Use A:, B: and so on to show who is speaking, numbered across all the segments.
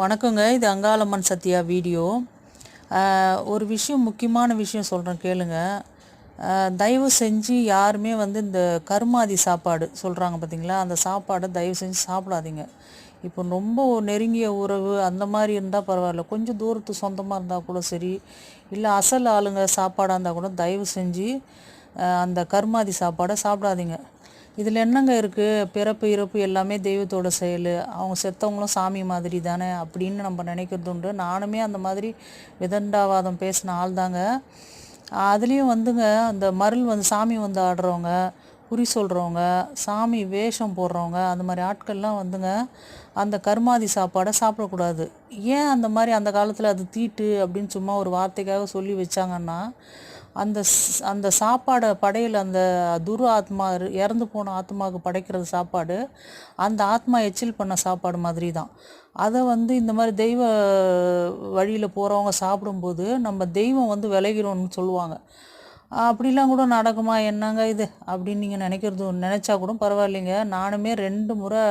A: வணக்கங்க. இது அங்காளம்மன் சத்யா வீடியோ. ஒரு விஷயம் முக்கியமான விஷயம் சொல்கிறேன் கேளுங்க. தயவு செஞ்சு யாருமே வந்து இந்த கருமாதி சாப்பாடு சொல்கிறாங்க பார்த்தீங்களா அந்த சாப்பாடை தயவு செஞ்சு சாப்பிடாதீங்க. இப்போ ரொம்ப நெருங்கிய உறவு அந்த மாதிரி இருந்தால் பரவாயில்ல. கொஞ்சம் தூரத்து சொந்தமாக இருந்தால் கூட சரி. இல்லை அசல் ஆளுங்க சாப்பாடாக இருந்தால் கூட தயவு செஞ்சு அந்த கருமாதி சாப்பாடை சாப்பிடாதீங்க. இதில் என்னங்க இருக்குது பிறப்பு இறப்பு எல்லாமே தெய்வத்தோட செயல். அவங்க செத்தவங்களும் சாமி மாதிரி தானே அப்படின்னு நம்ம நினைக்கிறது உண்டு. நானுமே அந்த மாதிரி விதண்டாவாதம் பேசின ஆள் தாங்க அதுலேயும் வந்துங்க அந்த மருள் வந்து சாமி வந்து ஆடுறவங்க குறி சொல்கிறவங்க சாமி வேஷம் போடுறவங்க அந்த மாதிரி ஆட்கள்லாம் வந்துங்க அந்த கர்மாதி சாப்பாடை சாப்பிடக்கூடாது. ஏன் அந்த மாதிரி அந்த காலத்தில் அது தீட்டு அப்படின்னு சும்மா ஒரு வார்த்தைக்காக சொல்லி வச்சாங்கன்னா அந்த ஸ்- அந்த சாப்பாடை படையில் அந்த துரு ஆத்மா இரு- இறந்து போன ஆத்மாவுக்கு படைக்கிறது சாப்பாடு அந்த ஆத்மா எச்சில் பண்ண சாப்பாடு மாதிரி தான். அதை வந்து இந்த மாதிரி தெய்வ வழியில் போகிறவங்க சாப்பிடும்போது நம்ம தெய்வம் வந்து விளைகிறோம்னு சொல்லுவாங்க. அப்படிலாம் கூட நடக்குமா? என்னங்க இது? அப்படின்னு நீங்கள் நினைக்கிறது நினச்சா கூட பரவாயில்லைங்க. நானுமே ரெண்டு முறை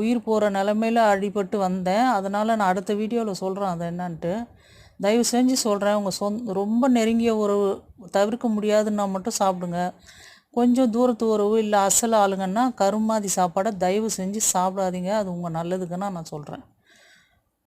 A: உயிர் போகிற நிலமையில அடிபட்டு வந்தேன். அதனால் நான் அடுத்த வீடியோவில் சொல்கிறேன் அது என்னான்ட்டு. தயவு செஞ்சு சொல்கிறேன் உங்கள் சொந்த ரொம்ப நெருங்கிய உறவு தவிர்க்க முடியாதுன்னா மட்டும் சாப்பிடுங்க. கொஞ்சம் தூரத்து உறவு இல்லை அசல் ஆளுங்கன்னா கருமாதி சாப்பாடை தயவு செஞ்சு சாப்பிடாதீங்க. அது உங்கள் நல்லதுக்குன்னா நான் சொல்கிறேன்